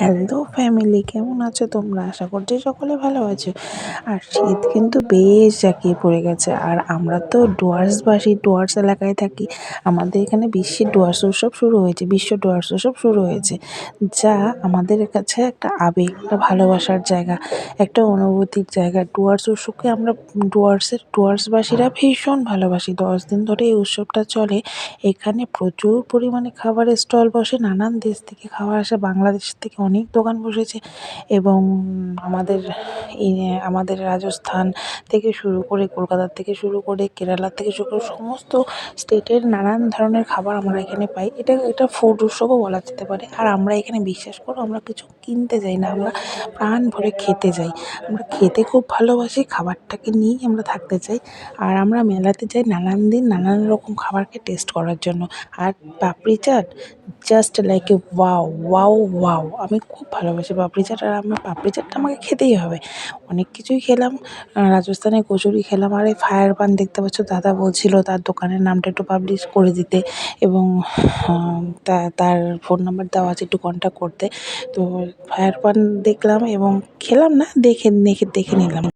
Hello family কেমন আছো তোমরা? আশা করছি সকলে ভালো আছো। আর শীত কিন্তু বেশ জাঁকিয়ে পড়ে গেছে। আর আমরা তো ডুয়ার্সবাসী, ডুয়ার্স এলাকায় থাকি। আমাদের এখানে বিশ্বের ডুয়ার্স উৎসব শুরু হয়েছে, বিশ্ব ডুয়ার্স উৎসব শুরু হয়েছে। যা আমাদের কাছে একটা আবেগ, একটা ভালোবাসার জায়গা, একটা অনুভূতির জায়গা। ডুয়ার্স উৎসবকে আমরা ডুয়ার্সের, ডুয়ার্সবাসীরা ভীষণ ভালোবাসি। দশ দিন ধরে এই উৎসবটা চলে। এখানে প্রচুর পরিমাণে খাবারের স্টল বসে। নানান দেশ থেকে খাবার আসে। বাংলাদেশ থেকে অনেক দোকান বসেছে এবং আমাদের এই আমাদের রাজস্থান থেকে শুরু করে কলকাতার থেকে শুরু করে কেরালা থেকে শুরু করে সমস্ত স্টেটের নানান ধরনের খাবার আমরা এখানে পাই। এটা এটা ফুড উৎসবও বলা যেতে পারে। আর আমরা এখানে বিশ্বাস করো, আমরা কিছু কিনতে যাই না, আমরা প্রাণ ভরে খেতে যাই। আমরা খেতে খুব ভালোবাসি, খাবারটাকে নিয়েই আমরা থাকতে চাই। আর আমরা মেলাতে যাই নানান দিন নানান রকম খাবারকে টেস্ট করার জন্য। আর papdi chaat just like a wow wow wow আমি খুব ভালোবাসি পাপড়ি চাট আর আমার পাপড়ি চাটটা আমাকে খেতেই হবে। অনেক কিছুই খেলাম রাজস্থানের কচুরি খেলাম, আর এই ফায়ার পান দেখতে পাচ্ছ, দাদা বলছিল তার দোকানের নামটা একটু পাবলিশ করে দিতে এবং তার ফোন নাম্বার দেওয়া আছে একটু কন্ট্যাক্ট করতে। তো ফায়ার পান দেখলাম এবং খেলাম না, দেখে দেখে দেখে নিলাম।